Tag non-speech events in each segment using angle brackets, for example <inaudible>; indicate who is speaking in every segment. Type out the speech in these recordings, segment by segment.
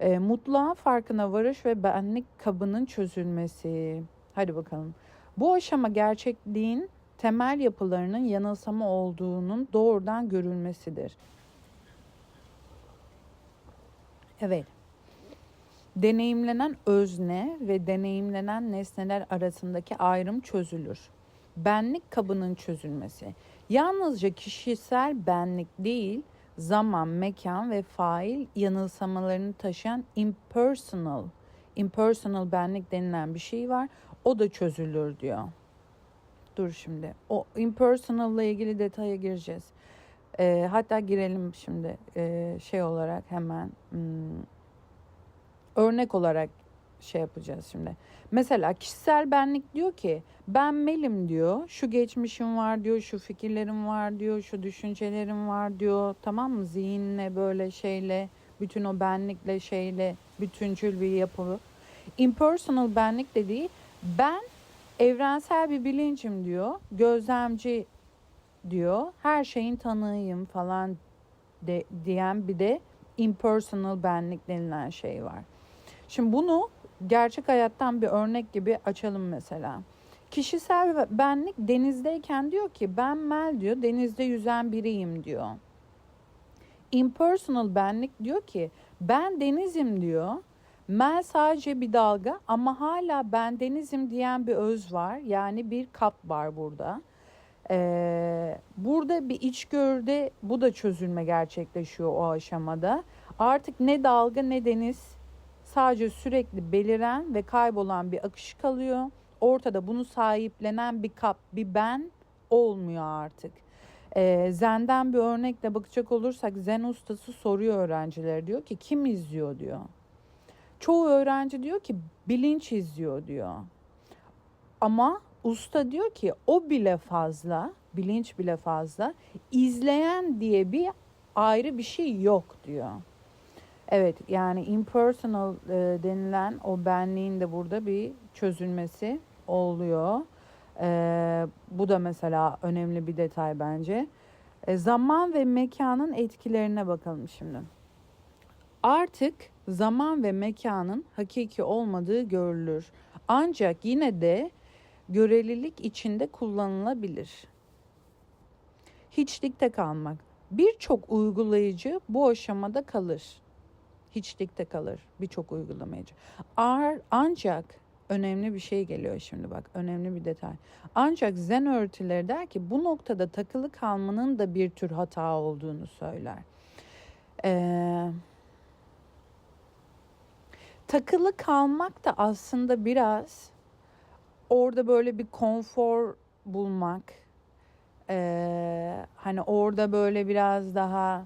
Speaker 1: E, mutluluğa farkına varış ve benlik kabının çözülmesi. Hadi bakalım. Bu aşama gerçekliğin temel yapılarının yanılsama olduğunun doğrudan görülmesidir. Evet. Deneyimlenen özne ve deneyimlenen nesneler arasındaki ayrım çözülür. Benlik kabının çözülmesi. Yalnızca kişisel benlik değil, zaman, mekan ve fail yanılsamalarını taşıyan impersonal, impersonal benlik denilen bir şey var. O da çözülür diyor. Dur şimdi. O impersonal ile ilgili detaya gireceğiz. Ee, hatta girelim şimdi ee, şey olarak hemen hmm, örnek olarak şey yapacağız şimdi. Mesela kişisel benlik diyor ki ben Melim diyor. Şu geçmişim var diyor, şu fikirlerim var diyor, şu düşüncelerim var diyor. Tamam mı? Zihinle böyle şeyle, bütün o benlikle şeyle bütüncül bir yapı. Impersonal benlik dediği ben evrensel bir bilincim diyor. Gözlemci diyor. Her şeyin tanığıyım falan de, diyen bir de impersonal benlik denilen şey var. Şimdi bunu gerçek hayattan bir örnek gibi açalım mesela. Kişisel benlik denizdeyken diyor ki ben Mel diyor denizde yüzen biriyim diyor. Impersonal benlik diyor ki ben denizim diyor. Mel sadece bir dalga ama hala ben denizim diyen bir öz var. Yani bir kap var burada. Ee, burada bir içgörüde bu da çözülme gerçekleşiyor o aşamada. Artık ne dalga ne deniz sadece sürekli beliren ve kaybolan bir akış kalıyor. Ortada bunu sahiplenen bir kap, bir ben olmuyor artık. Ee, Zen'den bir örnekle bakacak olursak Zen ustası soruyor öğrencilere diyor ki kim izliyor diyor. Çoğu öğrenci diyor ki bilinç izliyor diyor. Ama usta diyor ki o bile fazla, bilinç bile fazla. izleyen diye bir ayrı bir şey yok diyor. Evet yani impersonal e, denilen o benliğin de burada bir çözülmesi oluyor. E, bu da mesela önemli bir detay bence. E, zaman ve mekanın etkilerine bakalım şimdi. Artık zaman ve mekanın hakiki olmadığı görülür. Ancak yine de görelilik içinde kullanılabilir. Hiçlikte kalmak. Birçok uygulayıcı bu aşamada kalır hiçlikte kalır birçok uygulamacı. Ar, ancak önemli bir şey geliyor şimdi bak önemli bir detay. Ancak zen öğretileri der ki bu noktada takılı kalmanın da bir tür hata olduğunu söyler. Ee, takılı kalmak da aslında biraz orada böyle bir konfor bulmak. Ee, hani orada böyle biraz daha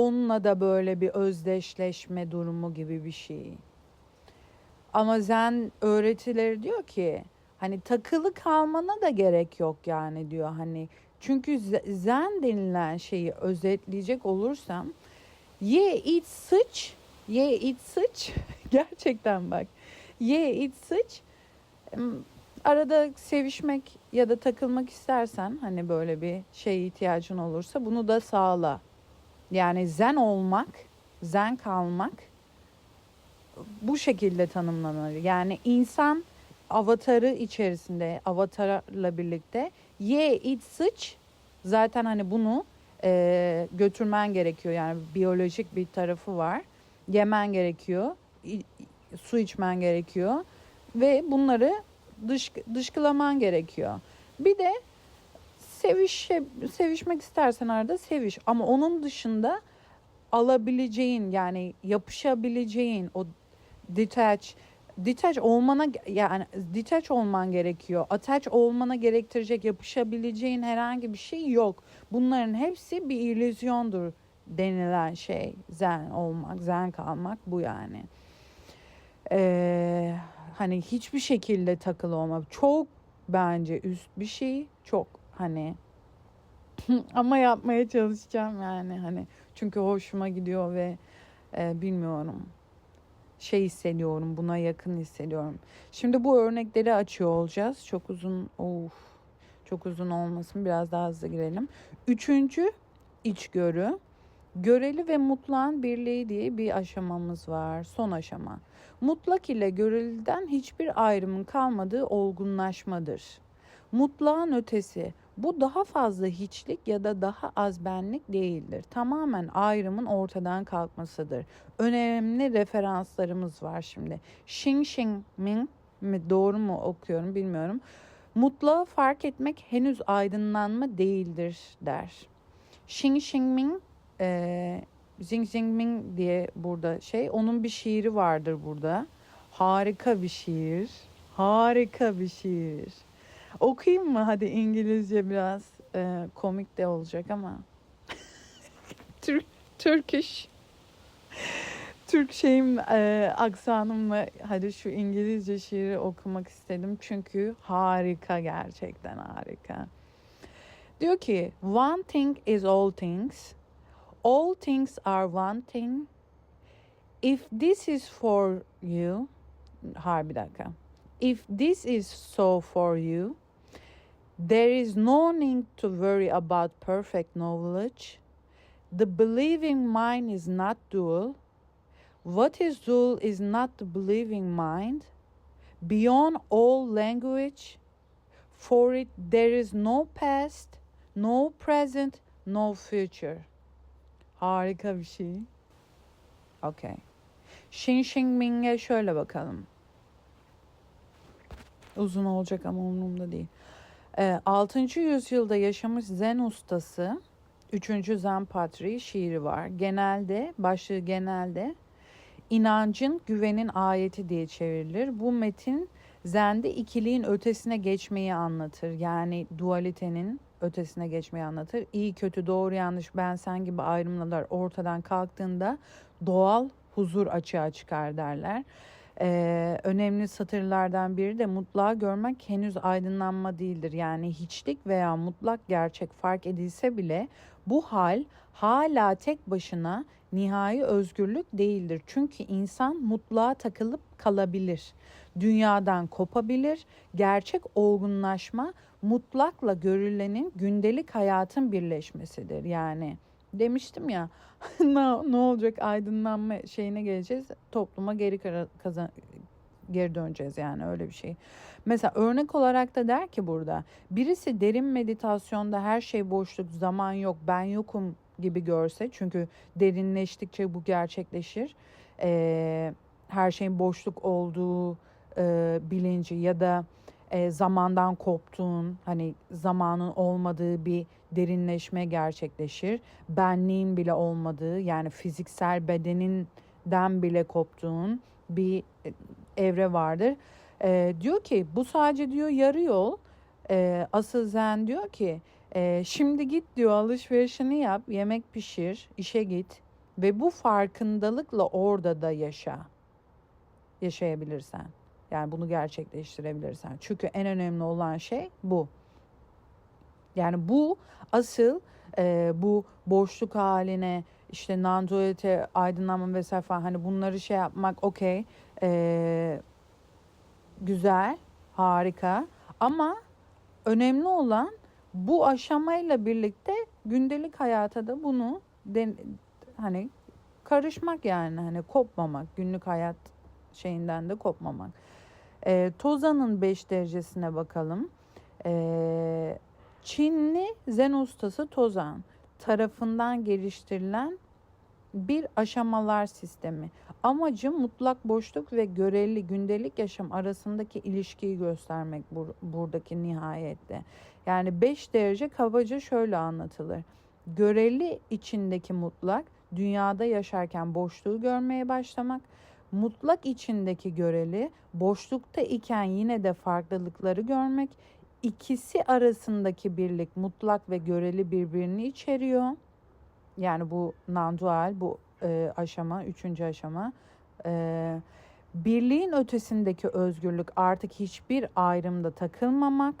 Speaker 1: onunla da böyle bir özdeşleşme durumu gibi bir şey. Ama zen öğretileri diyor ki hani takılı kalmana da gerek yok yani diyor. Hani çünkü zen denilen şeyi özetleyecek olursam ye iç sıç ye iç sıç. <laughs> Gerçekten bak. Ye iç sıç. Arada sevişmek ya da takılmak istersen hani böyle bir şey ihtiyacın olursa bunu da sağla yani zen olmak, zen kalmak bu şekilde tanımlanır. Yani insan avatarı içerisinde, avatarla birlikte ye, iç, sıç zaten hani bunu e, götürmen gerekiyor. Yani biyolojik bir tarafı var. Yemen gerekiyor, su içmen gerekiyor ve bunları dış, dışkılaman gerekiyor. Bir de seviş sevişmek istersen arada seviş ama onun dışında alabileceğin yani yapışabileceğin o detach detach olmana yani detach olman gerekiyor. Attach olmana gerektirecek yapışabileceğin herhangi bir şey yok. Bunların hepsi bir illüzyondur denilen şey. Zen olmak, zen kalmak bu yani. Ee, hani hiçbir şekilde takılı olmak çok bence üst bir şey. Çok Hani <laughs> ama yapmaya çalışacağım yani hani çünkü hoşuma gidiyor ve e, bilmiyorum şey hissediyorum buna yakın hissediyorum. Şimdi bu örnekleri açıyor olacağız. Çok uzun of çok uzun olmasın biraz daha hızlı girelim. Üçüncü içgörü Göreli ve mutlağın birliği diye bir aşamamız var. Son aşama. Mutlak ile göreliden hiçbir ayrımın kalmadığı olgunlaşmadır. Mutlağın ötesi. Bu daha fazla hiçlik ya da daha az benlik değildir. Tamamen ayrımın ortadan kalkmasıdır. Önemli referanslarımız var şimdi. Xing Xing Ming mi doğru mu okuyorum bilmiyorum. Mutlağı fark etmek henüz aydınlanma değildir der. Xing Xing Ming e, Xing Xing Ming diye burada şey onun bir şiiri vardır burada. Harika bir şiir. Harika bir şiir. Okuyayım mı? Hadi İngilizce biraz e, komik de olacak ama. <laughs> Türk, Turkish. Türk şeyim e, aksanımla hadi şu İngilizce şiiri okumak istedim. Çünkü harika gerçekten harika. Diyor ki one thing is all things. All things are one thing. If this is for you. Har bir dakika. If this is so for you, there is no need to worry about perfect knowledge. The believing mind is not dual. What is dual is not the believing mind. Beyond all language, for it there is no past, no present, no future. Harika bir şey. Okay. Xin Xing Ming'e şöyle bakalım. Uzun olacak ama umurumda değil. Ee, 6. yüzyılda yaşamış Zen ustası 3. Zen Patriği şiiri var. Genelde, başlığı genelde inancın güvenin ayeti diye çevrilir. Bu metin Zen'de ikiliğin ötesine geçmeyi anlatır. Yani dualitenin ötesine geçmeyi anlatır. İyi kötü doğru yanlış ben sen gibi ayrımlar ortadan kalktığında doğal huzur açığa çıkar derler. Ee, önemli satırlardan biri de mutlağı görmek henüz aydınlanma değildir. Yani hiçlik veya mutlak gerçek fark edilse bile bu hal hala tek başına nihai özgürlük değildir. Çünkü insan mutlağa takılıp kalabilir. Dünyadan kopabilir. Gerçek olgunlaşma mutlakla görülenin gündelik hayatın birleşmesidir. Yani demiştim ya <laughs> ne, ne olacak aydınlanma şeyine geleceğiz topluma geri kazan geri döneceğiz yani öyle bir şey. Mesela örnek olarak da der ki burada birisi derin meditasyonda her şey boşluk zaman yok ben yokum gibi görse çünkü derinleştikçe bu gerçekleşir. Ee, her şeyin boşluk olduğu e, bilinci ya da e, zamandan koptuğun, hani zamanın olmadığı bir derinleşme gerçekleşir. Benliğin bile olmadığı, yani fiziksel bedeninden bile koptuğun bir e, evre vardır. E, diyor ki bu sadece diyor yarı yol. E, asıl zen diyor ki e, şimdi git diyor alışverişini yap, yemek pişir, işe git ve bu farkındalıkla orada da yaşa. Yaşayabilirsen. Yani bunu gerçekleştirebilirsen. Çünkü en önemli olan şey bu. Yani bu asıl e, bu boşluk haline işte non-dualite, aydınlanma vesaire falan hani bunları şey yapmak okey e, güzel harika ama önemli olan bu aşamayla birlikte gündelik hayata da bunu den, hani karışmak yani hani kopmamak günlük hayat şeyinden de kopmamak. E, Tozan'ın 5 derecesine bakalım. E, Çinli Zen ustası Tozan tarafından geliştirilen bir aşamalar sistemi. Amacı mutlak boşluk ve göreli gündelik yaşam arasındaki ilişkiyi göstermek bur buradaki nihayette. Yani 5 derece kabaca şöyle anlatılır. Göreli içindeki mutlak dünyada yaşarken boşluğu görmeye başlamak, mutlak içindeki göreli boşlukta iken yine de farklılıkları görmek, ikisi arasındaki birlik mutlak ve göreli birbirini içeriyor. Yani bu non-dual, bu e, aşama, üçüncü aşama. E, birliğin ötesindeki özgürlük artık hiçbir ayrımda takılmamak.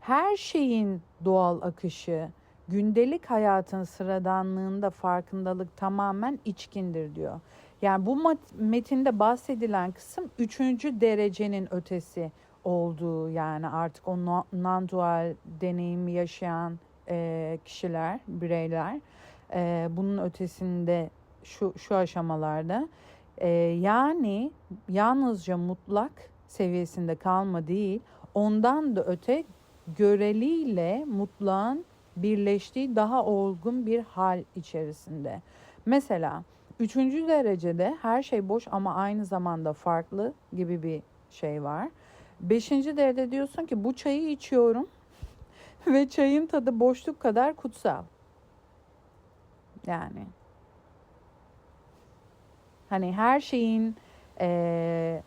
Speaker 1: Her şeyin doğal akışı, gündelik hayatın sıradanlığında farkındalık tamamen içkindir diyor. Yani bu metinde bahsedilen kısım üçüncü derecenin ötesi olduğu yani artık o non-dual deneyimi yaşayan e, kişiler, bireyler e, bunun ötesinde şu şu aşamalarda e, yani yalnızca mutlak seviyesinde kalma değil ondan da öte göreliyle mutlağın birleştiği daha olgun bir hal içerisinde. Mesela üçüncü derecede her şey boş ama aynı zamanda farklı gibi bir şey var. Beşinci derecede diyorsun ki bu çayı içiyorum <laughs> ve çayın tadı boşluk kadar kutsal. Yani hani her şeyin e,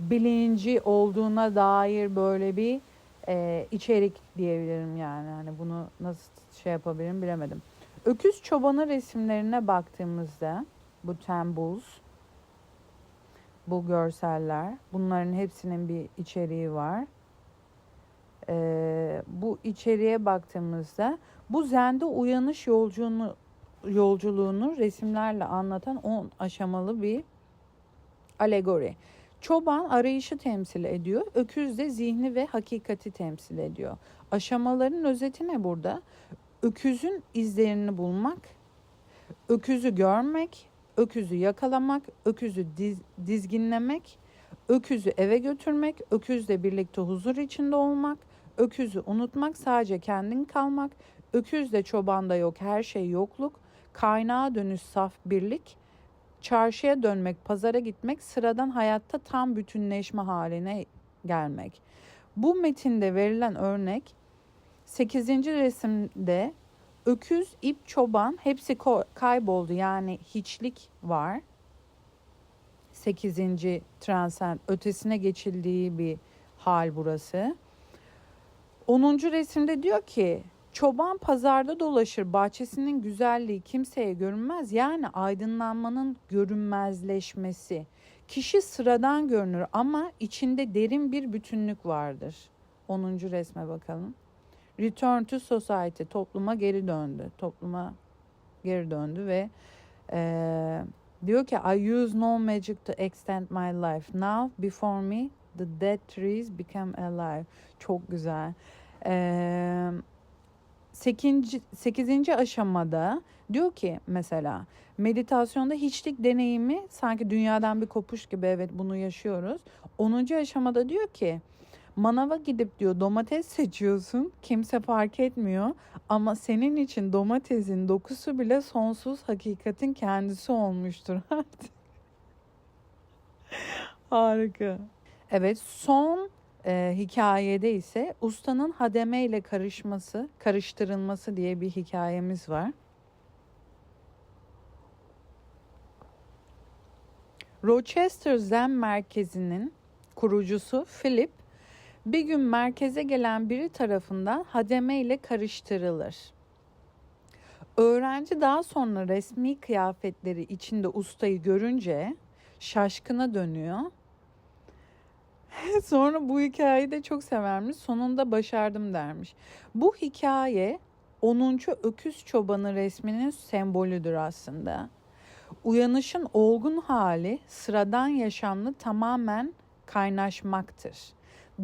Speaker 1: bilinci olduğuna dair böyle bir e, içerik diyebilirim yani. Hani bunu nasıl şey yapabilirim bilemedim. Öküz çobanı resimlerine baktığımızda bu tembuz, bu görseller, bunların hepsinin bir içeriği var. Ee, bu içeriğe baktığımızda bu zende uyanış yolculuğunu yolculuğunu resimlerle anlatan 10 aşamalı bir alegori. Çoban arayışı temsil ediyor. Öküz de zihni ve hakikati temsil ediyor. Aşamaların özeti ne burada? Öküzün izlerini bulmak, öküzü görmek, öküzü yakalamak, öküzü diz, dizginlemek, öküzü eve götürmek, öküzle birlikte huzur içinde olmak, öküzü unutmak, sadece kendin kalmak, öküzle çobanda yok, her şey yokluk, kaynağa dönüş saf birlik, çarşıya dönmek, pazara gitmek, sıradan hayatta tam bütünleşme haline gelmek. Bu metinde verilen örnek 8. resimde öküz, ip, çoban hepsi kayboldu. Yani hiçlik var. 8. transcend ötesine geçildiği bir hal burası. 10. resimde diyor ki Çoban pazarda dolaşır, bahçesinin güzelliği kimseye görünmez. Yani aydınlanmanın görünmezleşmesi. Kişi sıradan görünür ama içinde derin bir bütünlük vardır. 10. resme bakalım. Return to society, topluma geri döndü. Topluma geri döndü ve e, diyor ki I use no magic to extend my life. Now before me the dead trees become alive. Çok güzel. Eee 8. 8. aşamada diyor ki mesela meditasyonda hiçlik deneyimi sanki dünyadan bir kopuş gibi evet bunu yaşıyoruz. 10. aşamada diyor ki manava gidip diyor domates seçiyorsun kimse fark etmiyor ama senin için domatesin dokusu bile sonsuz hakikatin kendisi olmuştur <laughs> artık. Harika. Evet son e, hikayede ise ustanın hademe ile karışması, karıştırılması diye bir hikayemiz var. Rochester Zen Merkezi'nin kurucusu Philip bir gün merkeze gelen biri tarafından hademe ile karıştırılır. Öğrenci daha sonra resmi kıyafetleri içinde ustayı görünce şaşkına dönüyor <laughs> Sonra bu hikayeyi de çok severmiş. Sonunda başardım dermiş. Bu hikaye 10. öküz çobanı resminin sembolüdür aslında. Uyanışın olgun hali sıradan yaşamlı tamamen kaynaşmaktır.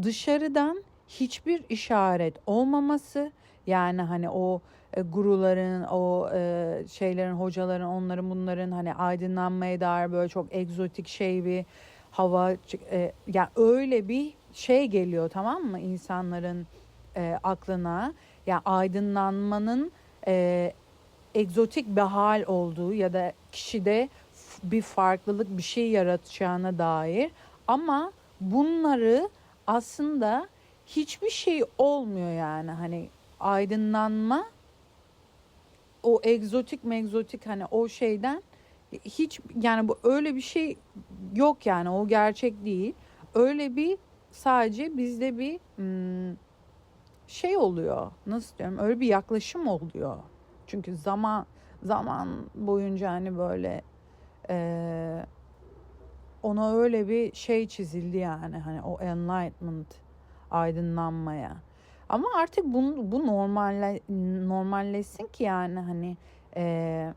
Speaker 1: Dışarıdan hiçbir işaret olmaması yani hani o e, guruların, o e, şeylerin, hocaların, onların bunların hani aydınlanmaya dair böyle çok egzotik şey bir hava e, yani öyle bir şey geliyor tamam mı insanların e, aklına yani aydınlanmanın e, egzotik bir hal olduğu ya da kişide bir farklılık bir şey yaratacağına dair ama bunları aslında hiçbir şey olmuyor yani hani aydınlanma o egzotik megzotik hani o şeyden hiç yani bu öyle bir şey yok yani o gerçek değil. Öyle bir sadece bizde bir hmm, şey oluyor. Nasıl diyorum? Öyle bir yaklaşım oluyor. Çünkü zaman zaman boyunca hani böyle e, ona öyle bir şey çizildi yani hani o enlightenment aydınlanmaya. Ama artık bu, bu normalle, normalleşsin ki yani hani e,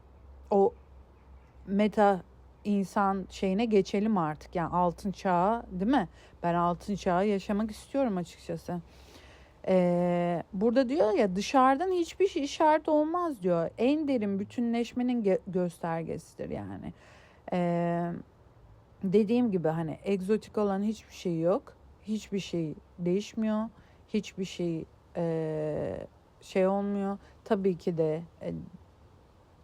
Speaker 1: o meta insan şeyine geçelim artık. Yani altın çağı değil mi? Ben altın çağı yaşamak istiyorum açıkçası. Ee, burada diyor ya dışarıdan hiçbir şey işaret olmaz diyor. En derin bütünleşmenin ge- göstergesidir yani. Ee, dediğim gibi hani egzotik olan hiçbir şey yok. Hiçbir şey değişmiyor. Hiçbir şey eee, şey olmuyor. Tabii ki de e,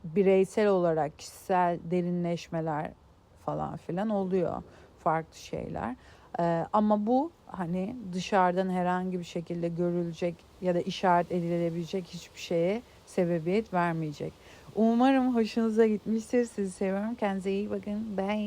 Speaker 1: bireysel olarak kişisel derinleşmeler falan filan oluyor. Farklı şeyler. Eee, ama bu hani dışarıdan herhangi bir şekilde görülecek ya da işaret edilebilecek hiçbir şeye sebebiyet vermeyecek. Umarım hoşunuza gitmiştir. Sizi seviyorum. Kendinize iyi bakın. Bye.